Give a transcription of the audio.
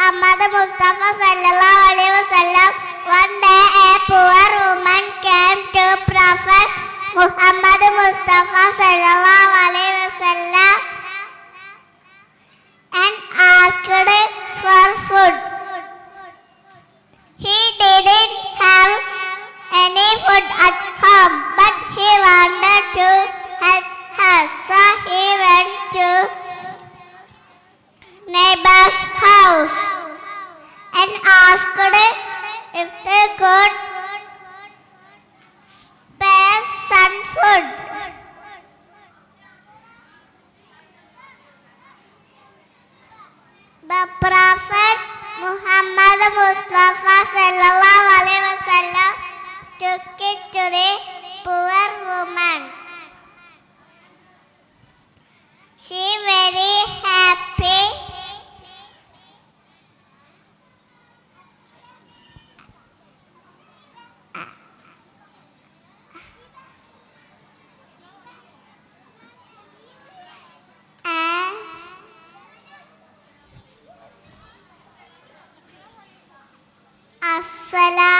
Muhammad Mustafa sallallahu alaihi wasallam. One day a poor woman came to Prophet Muhammad Mustafa sallallahu alaihi wasallam and asked for food. He didn't have any food at home, but he wanted to help her, so he went to neighbor's house and asked if they could spare some food. The Prophet Muhammad Mustafa took it to the poor woman. She Assalamu